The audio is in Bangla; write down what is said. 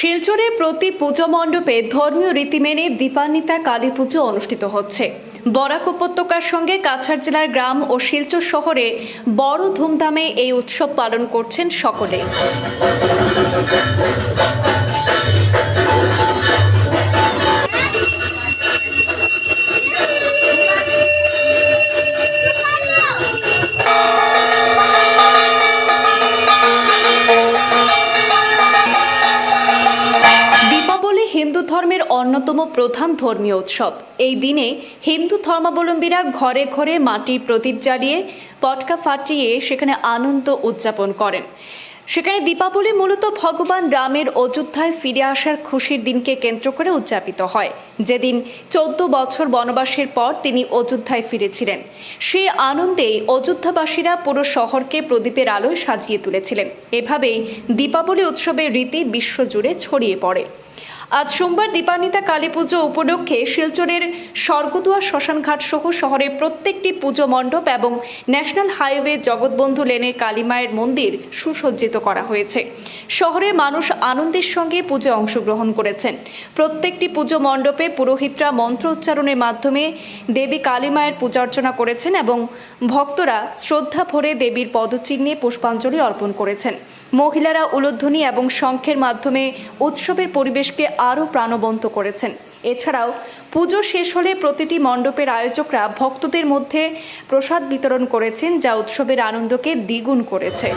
শিলচরে প্রতি পুজো মণ্ডপে ধর্মীয় রীতি মেনে দীপান্বিতা কালী পুজো অনুষ্ঠিত হচ্ছে। বরাক উপত্যকার সঙ্গে কাছাড় জেলার গ্রাম ও শিলচর শহরে বড় ধুমধামে এই উৎসব পালন করছেন সকলে। ধর্মের অন্যতম প্রধান ধর্মীয় উৎসব। এই দিনে হিন্দু ধর্মাবলম্বীরা ঘরে ঘরে মাটির প্রদীপ জ্বালিয়ে, পটকা ফাটিয়ে সেখানে আনন্দ উদযাপন করেন। সেখানে দীপাবলি মূলত ভগবান রামের অযোধ্যায় ফিরে আসার খুশির দিনকে কেন্দ্র করে উদযাপিত হয়। যেদিন চোদ্দ বছর বনবাসের পর তিনি অযোধ্যায় ফিরেছিলেন। সেই আনন্দেই অযোধ্যাবাসীরা পুরো শহরকে প্রদীপের আলোয় সাজিয়ে তুলেছিলেন। এভাবেই দীপাবলি উৎসবের রীতি বিশ্বজুড়ে ছড়িয়ে পড়ে। আজ সোমবার দীপান্বিতা কালী পুজো উপলক্ষে শিলচরের স্বর্গদুয়ার শ্মশানঘাট সহ শহরের প্রত্যেকটি পুজো মণ্ডপ এবং ন্যাশনাল হাইওয়ে জগৎবন্ধু লেনের কালীমায়ের মন্দির সুসজ্জিত করা হয়েছে। শহরের মানুষ আনন্দের সঙ্গে পুজো অংশগ্রহণ করেছেন। প্রত্যেকটি পুজো মণ্ডপে পুরোহিতরা মন্ত্র উচ্চারণের মাধ্যমে দেবী কালীমায়ের পূজা অর্চনা করেছেন এবং ভক্তরা শ্রদ্ধা ভরে দেবীর পদচিহ্নে পুষ্পাঞ্জলি অর্পণ করেছেন। মহিলারা উলুধ্বনি এবং শঙ্খের মাধ্যমে উৎসবের পরিবেশকে আরও প্রাণবন্ত করেছেন। এছাড়াও পুজো শেষ হলে প্রতিটি মণ্ডপের আয়োজকরা ভক্তদের মধ্যে প্রসাদ বিতরণ করেছেন, যা উৎসবের আনন্দকে দ্বিগুণ করেছে।